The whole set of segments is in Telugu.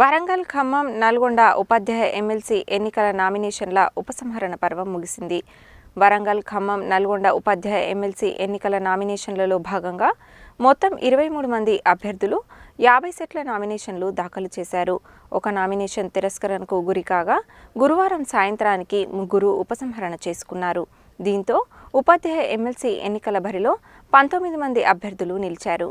వరంగల్ ఖమ్మం నల్గొండ ఉపాధ్యాయ ఎమ్మెల్సీ ఎన్నికల నామినేషన్ల ఉపసంహరణ పర్వం ముగిసింది. వరంగల్ ఖమ్మం నల్గొండ ఉపాధ్యాయ ఎమ్మెల్సీ ఎన్నికల నామినేషన్లలో భాగంగా మొత్తం ఇరవై మూడు మంది అభ్యర్థులు యాభై సెట్ల నామినేషన్లు దాఖలు చేశారు. ఒక నామినేషన్ తిరస్కరణకు గురికాగా గురువారం సాయంత్రానికి ముగ్గురు ఉపసంహరణ చేసుకున్నారు. దీంతో ఉపాధ్యాయ ఎమ్మెల్సీ ఎన్నికల బరిలో పంతొమ్మిది మంది అభ్యర్థులు నిలిచారు.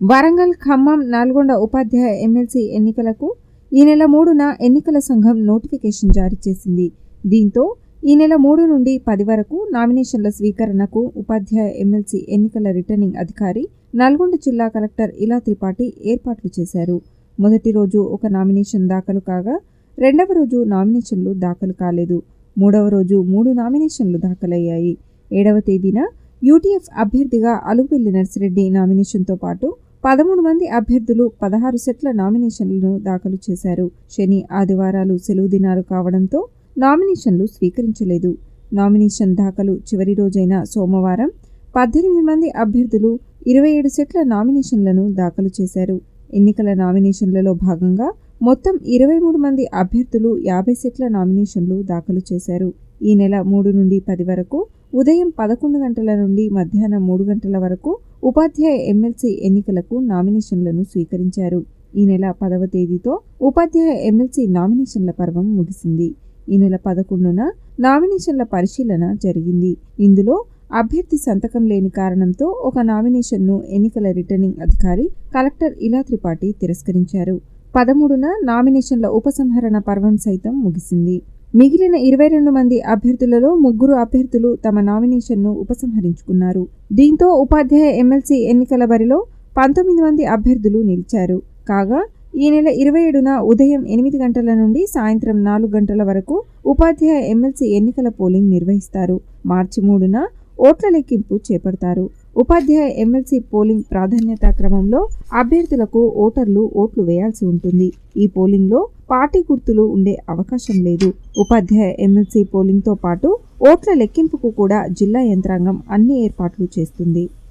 వరంగల్ ఖమ్మం నల్గొండ ఉపాధ్యాయ ఎమ్మెల్సీ ఎన్నికలకు ఈ నెల మూడున ఎన్నికల సంఘం నోటిఫికేషన్ జారీ చేసింది. దీంతో ఈ నెల మూడు నుండి పది వరకు నామినేషన్ల స్వీకరణకు ఉపాధ్యాయ ఎమ్మెల్సీ ఎన్నికల రిటర్నింగ్ అధికారి నల్గొండ జిల్లా కలెక్టర్ ఇలా త్రిపాఠి ఏర్పాట్లు చేశారు. మొదటి రోజు ఒక నామినేషన్ దాఖలు కాగా రెండవ రోజు నామినేషన్లు దాఖలు కాలేదు. మూడవ రోజు మూడు నామినేషన్లు దాఖలయ్యాయి. ఏడవ తేదీన యూటీఎఫ్ అభ్యర్థిగా అలుపెల్లి నర్సిరెడ్డి నామినేషన్తో పాటు పదమూడు మంది అభ్యర్థులు పదహారు సెట్ల నామినేషన్లను దాఖలు చేశారు. శని ఆదివారాలు సెలవు దినాలు కావడంతో నామినేషన్లు స్వీకరించలేదు. నామినేషన్ దాఖలు చివరి రోజైన సోమవారం పద్దెనిమిది మంది అభ్యర్థులు ఇరవై ఏడు సెట్ల నామినేషన్లను దాఖలు చేశారు. ఎన్నికల నామినేషన్లలో భాగంగా మొత్తం ఇరవై మూడు మంది అభ్యర్థులు యాభై సెట్ల నామినేషన్లు దాఖలు చేశారు. ఈ నెల మూడు నుండి పది వరకు ఉదయం పదకొండు గంటల నుండి మధ్యాహ్నం మూడు గంటల వరకు ఉపాధ్యాయ ఎమ్మెల్సీ ఎన్నికలకు నామినేషన్లను స్వీకరించారు. ఈ నెల పదవ తేదీతో ఉపాధ్యాయ ఎమ్మెల్సీ నామినేషన్ల పర్వం ముగిసింది. ఈ నెల పదకొండున నామినేషన్ల పరిశీలన జరిగింది. ఇందులో అభ్యర్థి సంతకం లేని కారణంతో ఒక నామినేషన్ను ఎన్నికల రిటర్నింగ్ అధికారి కలెక్టర్ ఇలా త్రిపాఠి తిరస్కరించారు. పదమూడున నామినేషన్ల ఉపసంహరణ పర్వం సైతం ముగిసింది. మిగిలిన ఇరవై రెండు మంది అభ్యర్థులలో ముగ్గురు అభ్యర్థులు తమ నామినేషన్ను ఉపసంహరించుకున్నారు. దీంతో ఉపాధ్యాయ ఎమ్మెల్సీ ఎన్నికల బరిలో పంతొమ్మిది మంది అభ్యర్థులు నిలిచారు. కాగా ఈ నెల ఇరవై ఏడున ఉదయం ఎనిమిది గంటల నుండి సాయంత్రం నాలుగు గంటల వరకు ఉపాధ్యాయ ఎమ్మెల్సీ ఎన్నికల పోలింగ్ నిర్వహిస్తారు. మార్చి మూడున ఓట్ల లెక్కింపు చేపడతారు. ఉపాధ్యాయ ఎమ్మెల్సీ పోలింగ్ ప్రాధాన్యతా క్రమంలో అభ్యర్థులకు ఓటర్లు ఓట్లు వేయాల్సి ఉంటుంది. ఈ పోలింగ్లో పార్టీ గుర్తులు ఉండే అవకాశం లేదు. ఉపాధ్యాయ ఎమ్మెల్సీ పోలింగ్తో పాటు ఓట్ల లెక్కింపుకు కూడా జిల్లా యంత్రాంగం అన్ని ఏర్పాట్లు చేస్తుంది.